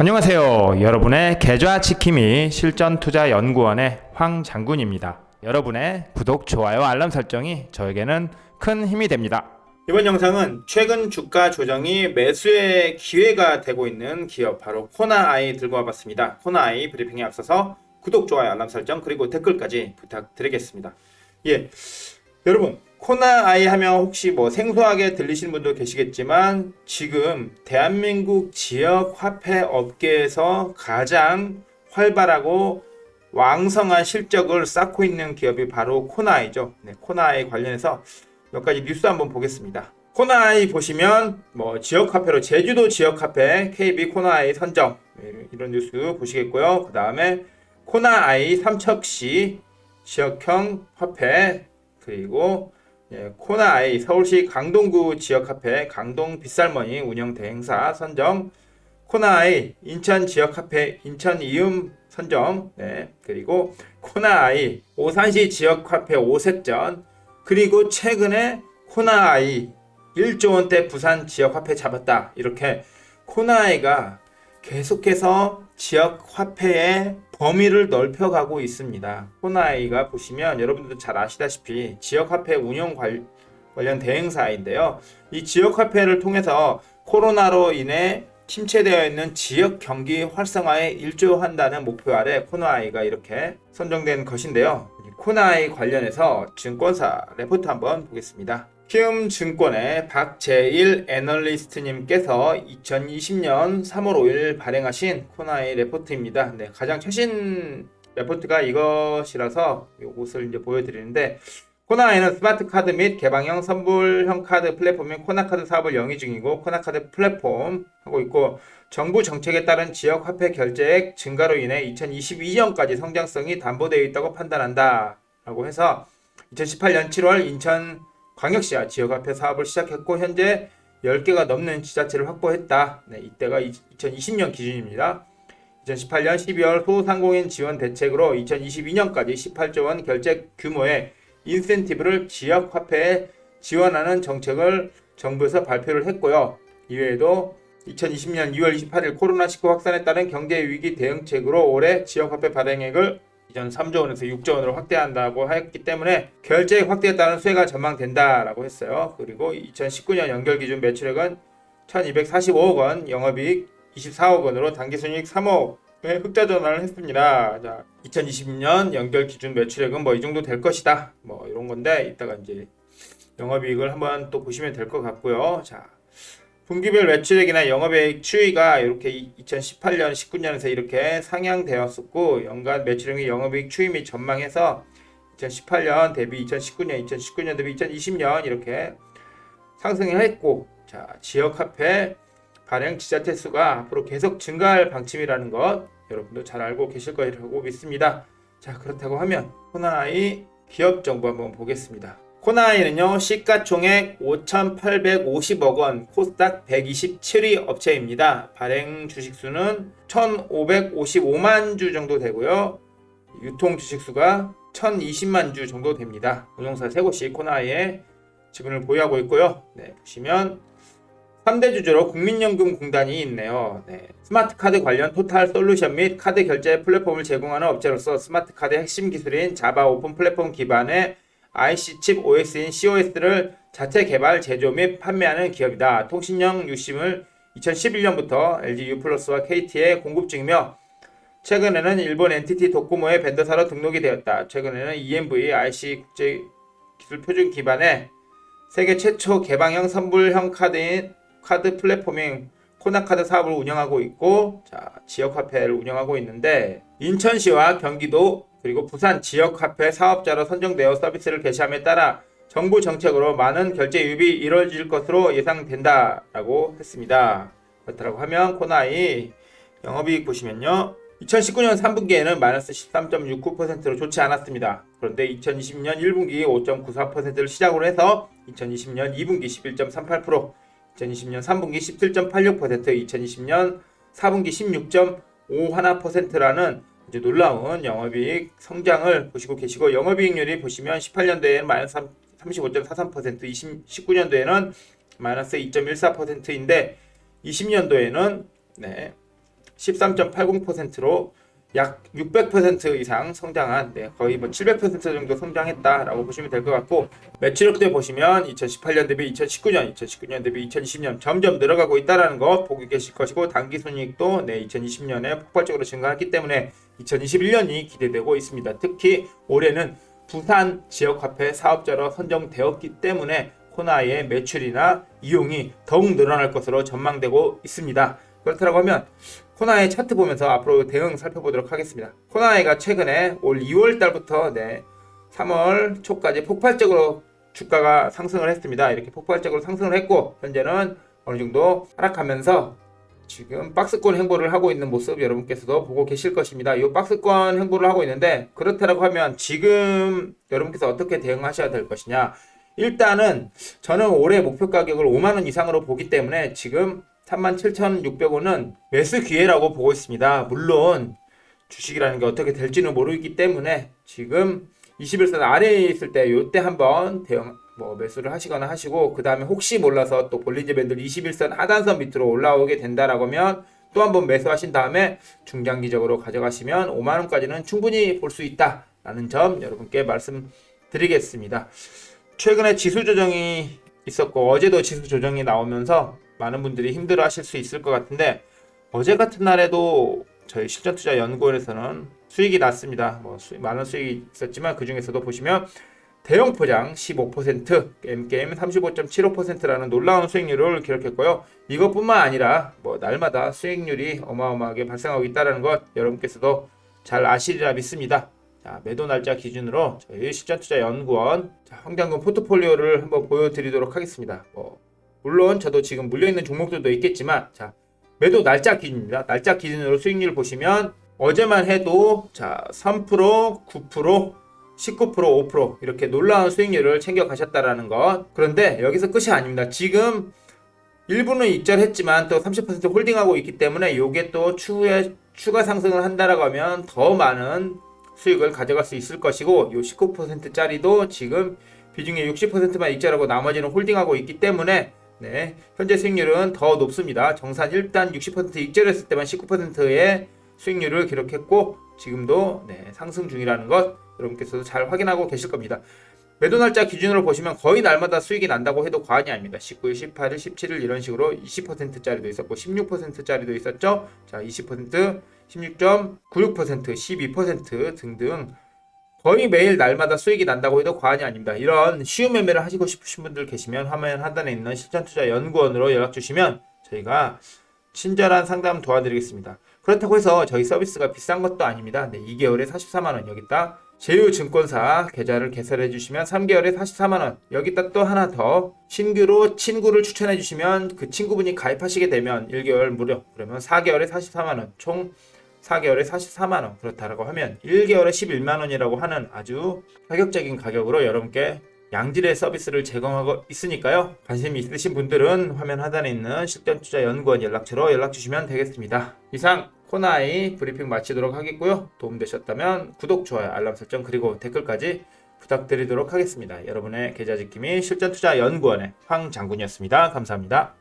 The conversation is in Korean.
안녕하세요. 여러분의 계좌 지킴이 실전 투자 연구원의 황 장군입니다. 여러분의 구독, 좋아요, 알람 설정이 저에게는 큰 힘이 됩니다. 이번 영상은 최근 주가 조정이 매수의 기회가 되고 있는 기업 바로 코나아이 들고 와봤습니다. 코나아이 브리핑에 앞서서 구독, 좋아요, 알람 설정 그리고 댓글까지 부탁드리겠습니다. 예, 여러분 코나 아이 하면 혹시 뭐 생소하게 들리시는 분도 계시겠지만 지금 대한민국 지역 화폐 업계에서 가장 활발하고 왕성한 실적을 쌓고 있는 기업이 바로 코나아이죠. 네, 코나아이 관련해서 몇 가지 뉴스 한번 보겠습니다. 코나아이 보시면 뭐 지역 화폐로 제주도 지역 화폐 KB 코나아이 선정 네, 이런 뉴스 보시겠고요. 그 다음에 코나아이 삼척시 지역형 화폐 그리고 예, 코나 아이 서울시 강동구 지역 화폐 강동 빗살머니 운영 대행사 선정 코나 아이 인천 지역 화폐 인천 이음 선정 네, 그리고 코나 아이 오산시 지역 화폐 오색전 그리고 최근에 코나 아이 1조 원대 부산 지역 화폐 잡았다. 이렇게 코나 아이가 계속해서 지역 화폐의 범위를 넓혀가고 있습니다. 코나아이가 보시면 여러분들도 잘 아시다시피 지역 화폐 운영 관- 관련 대행사인데요. 이 지역 화폐를 통해서 코로나로 인해 침체되어 있는 지역 경기 활성화에 일조한다는 목표 아래 코나아이가 이렇게 선정된 것인데요. 이 코나아이 관련해서 증권사 레포트 한번 보겠습니다. 키움 증권의 박재일 애널리스트님께서 2020년 3월 5일 발행하신 코나이 레포트입니다. 네, 가장 최신 레포트가 이것이라서 이것을 이제 보여드리는데 코나이는 스마트 카드 및 개방형 선불형 카드 플랫폼인 코나카드 사업을 영위 중이고 코나카드 플랫폼 하고 있고 정부 정책에 따른 지역 화폐 결제액 증가로 인해 2022년까지 성장성이 담보되어 있다고 판단한다. 라고 해서 2018년 7월 인천 광역시와 지역 화폐 사업을 시작했고 현재 10개가 넘는 지자체를 확보했다. 네, 이때가 2020년 기준입니다. 2018년 12월 소상공인 지원 대책으로 2022년까지 18조 원 결제 규모의 인센티브를 지역 화폐에 지원하는 정책을 정부에서 발표를 했고요. 이외에도 2020년 2월 28일 코로나19 확산에 따른 경제 위기 대응책으로 올해 지역 화폐 발행액을 이전 3조 원에서 6조 원으로 확대한다고 했기 때문에 결제액 확대에 따른 수혜가 전망된다라고 했어요. 그리고 2019년 연결 기준 매출액은 1,245억 원, 영업이익 24억 원으로 당기순이익 3억의 흑자 전환을 했습니다. 자, 2020년 연결 기준 매출액은 뭐 이 정도 될 것이다. 뭐 이런 건데 이따가 이제 영업이익을 한번 또 보시면 될 것 같고요. 자, 분기별 매출액이나 영업이익 추이가 이렇게 2018년, 19년에서 이렇게 상향되었었고 연간 매출액 영업이익 추이 및 전망해서 2018년 대비 2019년, 2019년 대비 2020년 이렇게 상승을 했고 자 지역 화폐 발행 지자체 수가 앞으로 계속 증가할 방침이라는 것 여러분도 잘 알고 계실 거라고 믿습니다. 자 그렇다고 하면 코나이 기업 정보 한번 보겠습니다. 코나이는요 시가총액 5,850억 원, 코스닥 127위 업체입니다. 발행 주식수는 1,555만 주 정도 되고요. 유통 주식수가 1,020만 주 정도 됩니다. 운용사 세 곳이 코나이에 지분을 보유하고 있고요. 네, 보시면 3대 주주로 국민연금공단이 있네요. 네. 스마트 카드 관련 토탈 솔루션 및 카드 결제 플랫폼을 제공하는 업체로서 스마트 카드의 핵심 기술인 자바 오픈 플랫폼 기반의 IC 칩 OS인 COS를 자체 개발, 제조 및 판매하는 기업이다. 통신형 유심을 2011년부터 LG U+와 KT에 공급 중이며 최근에는 일본 NTT 도코모의 벤더사로 등록이 되었다. 최근에는 EMV IC 국제 기술 표준 기반의 세계 최초 개방형 선불형 카드인 카드 플랫폼인 코나카드 사업을 운영하고 있고 자, 지역 화폐를 운영하고 있는데 인천시와 경기도 그리고 부산 지역 화폐 사업자로 선정되어 서비스를 개시함에 따라 정부 정책으로 많은 결제 유입이 이루어질 것으로 예상된다라고 했습니다. 그렇다고 하면 코나이 영업이익 보시면요. 2019년 3분기에는 마이너스 13.69%로 좋지 않았습니다. 그런데 2020년 1분기 5.94%를 시작으로 해서 2020년 2분기 11.38%, 2020년 3분기 17.86%, 2020년 4분기 16.51%라는 이제 놀라운 영업이익 성장을 보시고 계시고 영업이익률이 보시면 18년도에는 마이너스 35.43%, 20, 19년도에는 마이너스 2.14%인데 20년도에는 네, 13.80%로 약 600% 이상 성장한 네, 거의 뭐 700% 정도 성장했다라고 보시면 될 것 같고 매출액도 보시면 2018년 대비 2019년, 2019년 대비 2020년 점점 늘어가고 있다라는 거 보고 계실 것이고 당기 순이익도 네, 2020년에 폭발적으로 증가했기 때문에 2021년이 기대되고 있습니다. 특히 올해는 부산 지역 화폐 사업자로 선정되었기 때문에 코나의 매출이나 이용이 더욱 늘어날 것으로 전망되고 있습니다. 그렇다고 하면 코나의 차트 보면서 앞으로 대응 살펴보도록 하겠습니다. 코나이가 최근에 올 2월 달부터 네, 3월 초까지 폭발적으로 주가가 상승을 했습니다. 이렇게 폭발적으로 상승을 했고 현재는 어느 정도 하락하면서 지금 박스권 행보를 하고 있는 모습 여러분께서도 보고 계실 것입니다. 이 박스권 행보를 하고 있는데 그렇다고 하면 지금 여러분께서 어떻게 대응하셔야 될 것이냐? 일단은 저는 올해 목표 가격을 5만 원 이상으로 보기 때문에 지금 37,600원은 매수 기회라고 보고 있습니다. 물론 주식이라는 게 어떻게 될지는 모르기 때문에 지금 21선 아래에 있을 때 요때 한번 대응 뭐 매수를 하시거나 하시고 그 다음에 혹시 몰라서 또 볼리지 밴드 21선 하단선 밑으로 올라오게 된다라고 하면 또 한번 매수하신 다음에 중장기적으로 가져가시면 5만 원까지는 충분히 볼 수 있다라는 점 여러분께 말씀드리겠습니다. 최근에 지수 조정이 있었고 어제도 지수 조정이 나오면서 많은 분들이 힘들어 하실 수 있을 것 같은데 어제 같은 날에도 저희 실전투자연구원에서는 수익이 났습니다. 뭐 수익, 많은 수익이 있었지만 그 중에서도 보시면 대형 포장 15%, M게임 35.75%라는 놀라운 수익률을 기록했고요. 이것뿐만 아니라 뭐 날마다 수익률이 어마어마하게 발생하고 있다는 것 여러분께서도 잘 아시리라 믿습니다. 자, 매도 날짜 기준으로 저희 실전투자연구원 자, 황당금 포트폴리오를 한번 보여드리도록 하겠습니다. 뭐 물론 저도 지금 물려있는 종목들도 있겠지만 자 매도 날짜 기준입니다. 날짜 기준으로 수익률 보시면 어제만 해도 자 3%, 9%, 19%, 5% 이렇게 놀라운 수익률을 챙겨 가셨다라는 것. 그런데 여기서 끝이 아닙니다. 지금 일부는 익절했지만 또 30% 홀딩하고 있기 때문에 이게 또 추후에 추가 상승을 한다라고 하면 더 많은 수익을 가져갈 수 있을 것이고 이 19%짜리도 지금 비중의 60%만 익절하고 나머지는 홀딩하고 있기 때문에 네, 현재 수익률은 더 높습니다. 정산 일단 60% 익절했을 때만 19%의 수익률을 기록했고 지금도 네, 상승 중이라는 것 여러분께서도 잘 확인하고 계실 겁니다. 매도 날짜 기준으로 보시면 거의 날마다 수익이 난다고 해도 과언이 아닙니다. 19일, 18일, 17일 이런 식으로 20%짜리도 있었고 16%짜리도 있었죠. 자, 20%, 16.96%, 12% 등등 거의 매일 날마다 수익이 난다고 해도 과언이 아닙니다. 이런 쉬운 매매를 하시고 싶으신 분들 계시면 화면 하단에 있는 실전투자 연구원으로 연락 주시면 저희가 친절한 상담 도와드리겠습니다. 그렇다고 해서 저희 서비스가 비싼 것도 아닙니다. 네, 2개월에 44만원 여기다 제휴증권사 계좌를 개설해 주시면 3개월에 44만원 여기다 또 하나 더 신규로 친구를 추천해 주시면 그 친구분이 가입하시게 되면 1개월 무료 그러면 4개월에 44만원 총 4개월에 44만원 그렇다라고 하면 1개월에 11만원이라고 하는 아주 가격적인 가격으로 여러분께 양질의 서비스를 제공하고 있으니까요. 관심이 있으신 분들은 화면 하단에 있는 실전투자연구원 연락처로 연락 주시면 되겠습니다. 이상 코나이 브리핑 마치도록 하겠고요. 도움되셨다면 구독, 좋아요, 알람 설정 그리고 댓글까지 부탁드리도록 하겠습니다. 여러분의 계좌 지킴이 실전투자연구원의 황 장군이었습니다. 감사합니다.